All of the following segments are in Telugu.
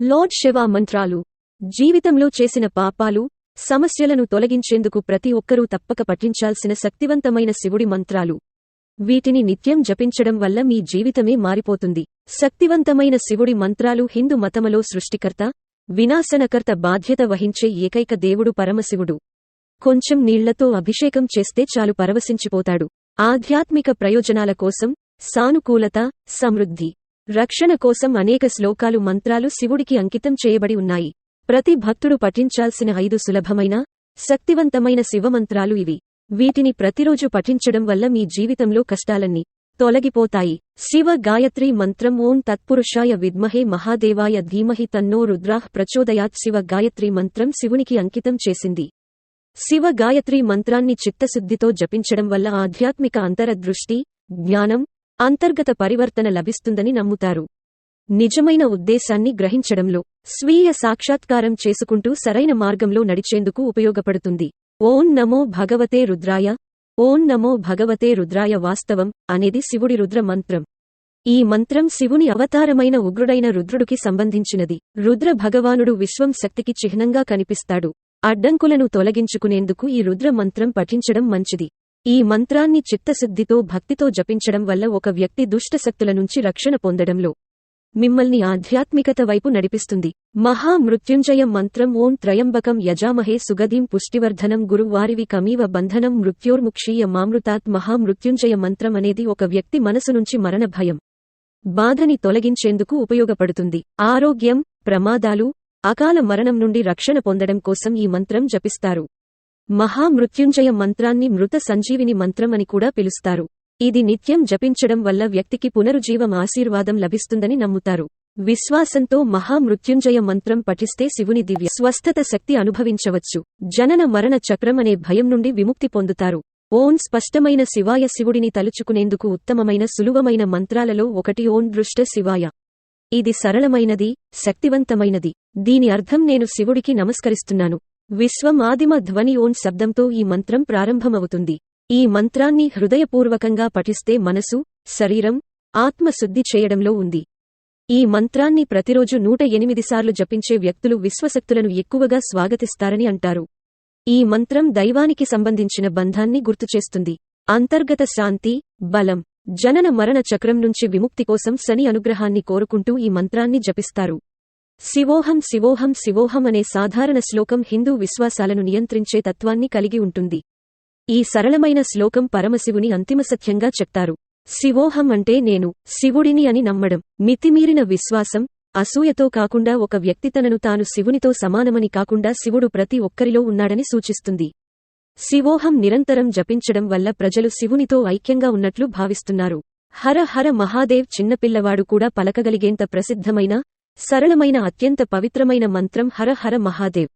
లార్డ్ శివ మంత్రాలు జీవితంలో చేసిన పాపాలు సమస్యలను తొలగించేందుకు ప్రతి ఒక్కరూ తప్పక పఠించాల్సిన శక్తివంతమైన శివుడి మంత్రాలు. వీటిని నిత్యం జపించడం వల్ల మీ జీవితమే మారిపోతుంది. శక్తివంతమైన శివుడి మంత్రాలు హిందూ మతమలో సృష్టికర్త వినాశనకర్త బాధ్యత వహించే ఏకైక దేవుడు పరమశివుడు. కొంచెం నీళ్ళతో అభిషేకం చేస్తే చాలు పరవశించిపోతాడు. ఆధ్యాత్మిక ప్రయోజనాల కోసం సానుకూలత సమృద్ధి. రక్షణ కోసం అనేక శ్లోకాలు మంత్రాలు శివుడికి అంకితం చేయబడి ఉన్నాయి. ప్రతి భక్తుడు పఠించాల్సిన ఐదు సులభమైన శక్తివంతమైన శివమంత్రాలు ఇవి. వీటిని ప్రతిరోజు పఠించడం వల్ల మీ జీవితంలో కష్టాలన్నీ తొలగిపోతాయి. శివ గాయత్రి మంత్రం ఓం తత్పురుషాయ విద్మహే మహాదేవాయ ధీమహి తన్నో రుద్రాహ్ ప్రచోదయాత్ శివ గాయత్రి మంత్రం శివునికి అంకితం చేసింది. శివ గాయత్రి మంత్రాన్ని చిత్తశుద్ధితో జపించడం వల్ల ఆధ్యాత్మిక అంతరదృష్టి జ్ఞానం అంతర్గత పరివర్తన లభిస్తుందని నమ్ముతారు. నిజమైన ఉద్దేశాన్ని గ్రహించడంలో స్వీయ సాక్షాత్కారం చేసుకుంటూ సరైన మార్గంలో నడిచేందుకు ఉపయోగపడుతుంది. ఓం నమో భగవతే రుద్రాయ ఓం నమో భగవతే రుద్రాయ వాస్తవం అనేది శివుడి రుద్ర మంత్రం. ఈ మంత్రం శివుని అవతారమైన ఉగ్రుడైన రుద్రుడికి సంబంధించినది. రుద్ర భగవానుడు విశ్వం శక్తికి చిహ్నంగా కనిపిస్తాడు. అడ్డంకులను తొలగించుకునేందుకు ఈ రుద్ర మంత్రం పఠించడం మంచిది. ఈ మంత్రాన్ని చిత్తశుద్ధితో భక్తితో జపించడం వల్ల ఒక వ్యక్తి దుష్టశక్తుల నుంచి రక్షణ పొందడంలో మిమ్మల్ని ఆధ్యాత్మికత వైపు నడిపిస్తుంది. మహామృత్యుంజయ మంత్రం ఓం త్రయంబకం యజామహే సుగధిం పుష్టివర్ధనం గురువారివి కమీవ బంధనం మృత్యోర్ముక్షీయ మామృతాత్ మహామృత్యుంజయ మంత్రం అనేది ఒక వ్యక్తి మనసు నుంచి మరణ భయం బాధని తొలగించేందుకు ఉపయోగపడుతుంది. ఆరోగ్యం ప్రమాదాలు అకాల మరణం నుండి రక్షణ పొందడం కోసం ఈ మంత్రం జపిస్తారు. మహామృత్యుంజయ మంత్రాన్ని మృత సంజీవిని మంత్రం అని కూడా పిలుస్తారు. ఇది నిత్యం జపించడం వల్ల వ్యక్తికి పునరుజీవం ఆశీర్వాదం లభిస్తుందని నమ్ముతారు. విశ్వాసంతో మహామృత్యుంజయ మంత్రం పఠిస్తే శివుని దివ్య స్వస్థత శక్తి అనుభవించవచ్చు. జనన మరణ చక్రం అనే భయం నుండి విముక్తి పొందుతారు. ఓం స్పష్టమైన శివాయ శివుడిని తలుచుకునేందుకు ఉత్తమమైన సులువమైన మంత్రాలలో ఒకటి ఓం దృష్ట శివాయ. ఇది సరళమైనది శక్తివంతమైనది. దీని అర్థం నేను శివుడికి నమస్కరిస్తున్నాను. విశ్వం ఆదిమ ధ్వని ఓం శబ్దంతో ఈ మంత్రం ప్రారంభమవుతుంది. ఈ మంత్రాన్ని హృదయపూర్వకంగా పఠిస్తే మనసు శరీరం ఆత్మశుద్ధి చేయడంలో ఉంది. ఈ మంత్రాన్ని ప్రతిరోజు నూట ఎనిమిదిసార్లు జపించే వ్యక్తులు విశ్వశక్తులను ఎక్కువగా స్వాగతిస్తారని అంటారు. ఈ మంత్రం దైవానికి సంబంధించిన బంధాన్ని గుర్తుచేస్తుంది. అంతర్గత శాంతి బలం జనన మరణ చక్రం నుంచి విముక్తి కోసం శని అనుగ్రహాన్ని కోరుకుంటూ ఈ మంత్రాన్ని జపిస్తారు. శివోహం శివోహం శివోహం అనే సాధారణ శ్లోకం హిందూ విశ్వాసాలను నియంత్రించే తత్వాన్ని కలిగి ఉంటుంది. ఈ సరళమైన శ్లోకం పరమశివుని అంతిమసత్యంగా చెప్తారు. శివోహం అంటే నేను శివుడిని అని నమ్మడం మితిమీరిన విశ్వాసం అసూయతో కాకుండా ఒక వ్యక్తి తనను తాను శివునితో సమానమని కాకుండా శివుడు ప్రతి ఒక్కరిలో ఉన్నాడని సూచిస్తుంది. శివోహం నిరంతరం జపించడం వల్ల ప్రజలు శివునితో ఐక్యంగా ఉన్నట్లు భావిస్తున్నారు. హర హర మహాదేవ్ చిన్నపిల్లవాడు కూడా పలకగలిగేంత ప్రసిద్ధమైన సరళమైన అత్యంత పవిత్రమైన మంత్రం హర హర మహాదేవ్.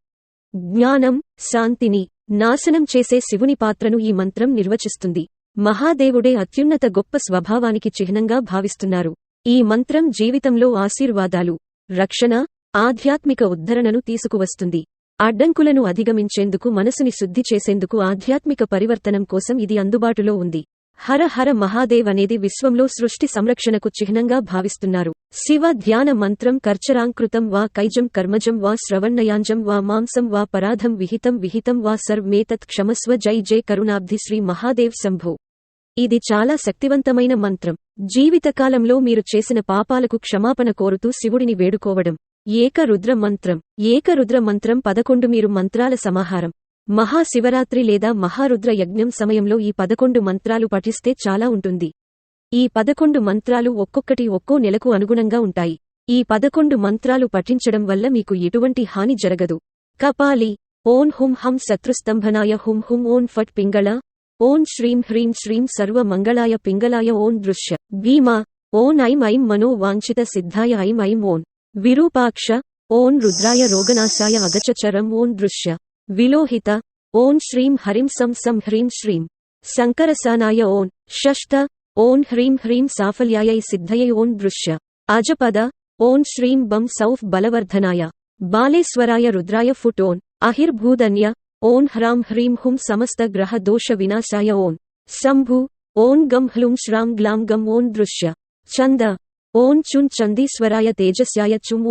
జ్ఞానం శాంతిని నాశనం చేసే శివుని పాత్రను ఈ మంత్రం నిర్వచిస్తుంది. మహాదేవుడే అత్యున్నత గొప్ప స్వభావానికి చిహ్నంగా భావిస్తున్నారు. ఈ మంత్రం జీవితంలో ఆశీర్వాదాలు రక్షణ ఆధ్యాత్మిక ఉద్ధరణను తీసుకువస్తుంది. అడ్డంకులను అధిగమించేందుకు మనసుని శుద్ధి చేసేందుకు ఆధ్యాత్మిక పరివర్తనం కోసం ఇది అందుబాటులో ఉంది. హర హర మహాదేవ్ అనేది విశ్వంలో సృష్టి సంరక్షణకు చిహ్నంగా భావిస్తున్నారు. శివ ధ్యాన మంత్రం కర్చరాంకృతం వా కైజం కర్మజం వా శ్రవణయాజం వా మాంసం వా పరాధం విహితం విహితం వా సర్వేతత్ క్షమస్వ జై జై కరుణాబ్ధి శ్రీ మహాదేవ్ శంభో. ఇది చాలా శక్తివంతమైన మంత్రం. జీవితకాలంలో మీరు చేసిన పాపాలకు క్షమాపణ కోరుతూ శివుడిని వేడుకోవడం. ఏకరుద్ర మంత్రం. ఏకరుద్ర మంత్రం పదకొండు మీరు మంత్రాల సమాహారం. మహాశివరాత్రి లేదా మహారుద్ర యజ్ఞం సమయంలో ఈ పదకొండు మంత్రాలు పఠిస్తే చాలా ఉంటుంది. ఈ పదకొండు మంత్రాలు ఒక్కొక్కటి ఒక్కో నెలకు అనుగుణంగా ఉంటాయి. ఈ పదకొండు మంత్రాలు పఠించడం వల్ల మీకు ఎటువంటి హాని జరగదు. కపాలి ఓన్ హుం హం శత్రుస్తంభనాయ హుం హుం ఓన్ ఫట్ పింగళ ఓం శ్రీం హ్రీం శ్రీం సర్వ మంగళాయ పింగళాయ ఓం దృశ్య భీమా ఓన్ ఐం ఐం మనో వాంఛిత సిద్ధాయ ఐం ఐం ఓన్ విరూపాక్ష ఓం రుద్రాయ రోగనాశాయ అగచచరం ఓం దృశ్య. విలోహిత ఓం శ్రీం హరిం సం సం హ్రీం శ్రీం శంకరసానాయ ఓం షష్ట ఓం హ్రీం హ్రీం సాఫల్యాయ సిద్ధయ ఓం దృశ్య అజపద ఓం శ్రీం బం సౌఫ్ బలవర్ధనాయ బాలేశ్వరాయ రుద్రాయ ఫుట్ ఓం అహిర్భూదన్య ఓం హ్రాం హ్రీం హుం సమస్త గ్రహ దోష వినాశాయ ఓం శంభు ఓం గం హ్లూం శ్రాం గ్లాం గం ఓం దృశ్య చంద ఓం చున్ చందీశ్వరాయ తేజస్యాయ చుం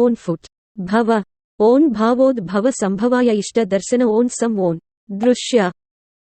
ओं भावोद्भव संभवाय इष्ट दर्शन ओं सं ओं दृश्य